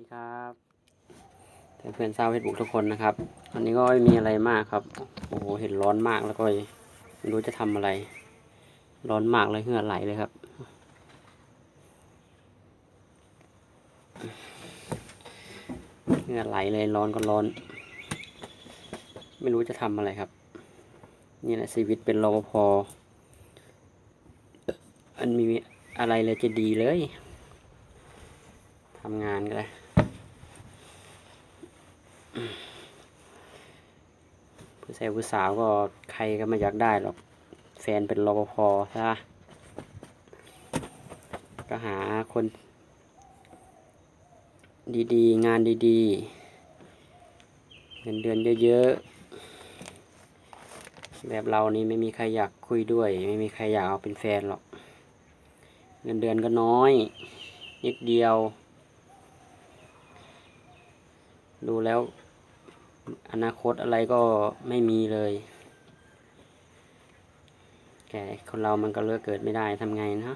ดีครับเพื่อนๆชาวเฟซบุ๊กทุกคนนะครับวันนี้ก็ไม่มีอะไรมากครับ โอ้โหเห็นร้อนมากแล้วก็ไม่รู้จะทำอะไร ร้อนมากเลยเหงื่อไหลเลยครับ เหงื่อไหลเลยร้อนก็ร้อน ไม่รู้จะทำอะไรครับ นี่แหละชีวิตเป็นรปภอันมีอะไรเลยจะดีเลยทำงานก็ได้ ผู้ชายผู้สาวก็ใครก็ไม่อยากได้หรอก แฟนเป็นรปภใช่ปะก็หาคน ดีๆ งานดีๆ เงินเดือนเยอะๆ แบบเรานี่ไม่มีใครอยากคุยด้วย ไม่มีใครอยากเอาเป็นแฟนหรอก เงินเดือนก็น้อย นิดเดียว ดูแล้ว อนาคตอะไรก็ไม่มีเลยแกคนเรามันก็เลือกเกิดไม่ได้ทำไงนะ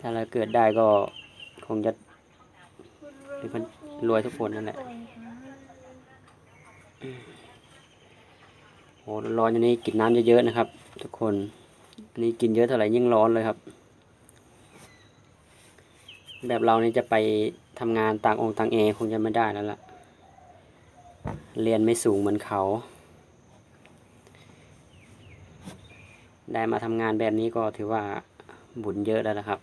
ถ้าเราเกิดได้ก็คงจะเป็นคนรวยทุกคนนั่นแหละโหร้อนอย่างนี้กินน้ำเยอะๆนะครับ ทุกคนนนี้กินเยอะเท่าไหร่ยิ่งร้อนเลยครับ แบบเรานี่จะไปทำงานต่างองค์ต่างเอคงจะไม่ได้แล้วล่ะ เรียนไม่สูงเหมือนเขา ได้มาทำงานแบบนี้ก็ถือว่าบุญเยอะแล้วนะครับ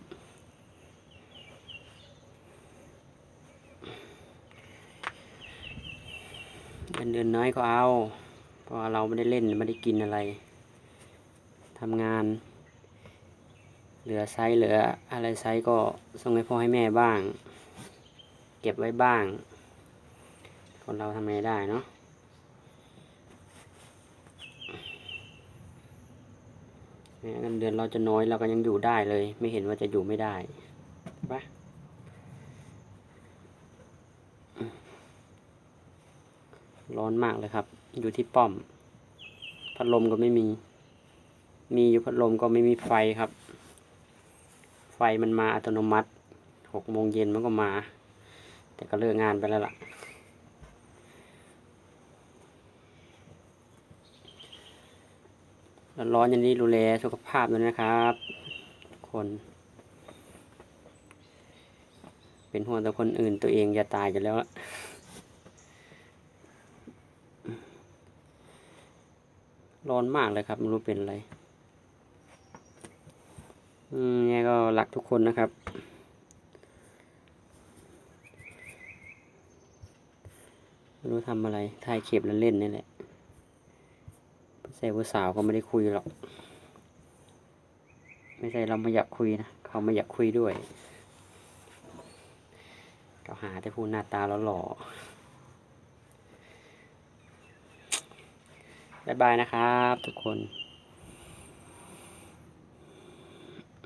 เงินเดือนน้อยก็เอา เพราะเราไม่ได้เล่นไม่ได้กินอะไรทำงาน เหลือไซส์เหลืออะไรไซส์ก็ส่งให้พ่อให้แม่บ้าง เก็บไว้บ้าง คนเราทำไงได้เนาะแม้เงินเดือนเราจะน้อยเราก็ยังอยู่ได้เลย ไม่เห็นว่าจะอยู่ไม่ได้ปะร้อนมากเลยครับ อยู่ที่ป้อม พัดลมก็ไม่มี มีอยู่พัดลมก็ไม่มีไฟครับ ไฟมันมาอัตโนมัติหกโมงเย็นมันก็มา แต่ก็เลิกงานไปแล้วล่ะ ร้อนอย่างนี้ดูแลสุขภาพด้วยนะครับคน เป็นห่วงแต่คนอื่นตัวเองจะตายอยู่แล้วร้อนมากเลยครับไม่รู้เป็นอะไร อืมเนี่ยก็รักทุกคนนะครับ ไม่รู้ทำอะไรถ่ายเข็บแล้วเล่นนี่แหละ เซลล์สาวก็ไม่ได้คุยหรอก ไม่ใช่เราไม่อยากคุยนะ เขาไม่อยากคุยด้วยเขาหาแต่ผู้หน้าตาหล่อๆบายบายนะครับทุกคน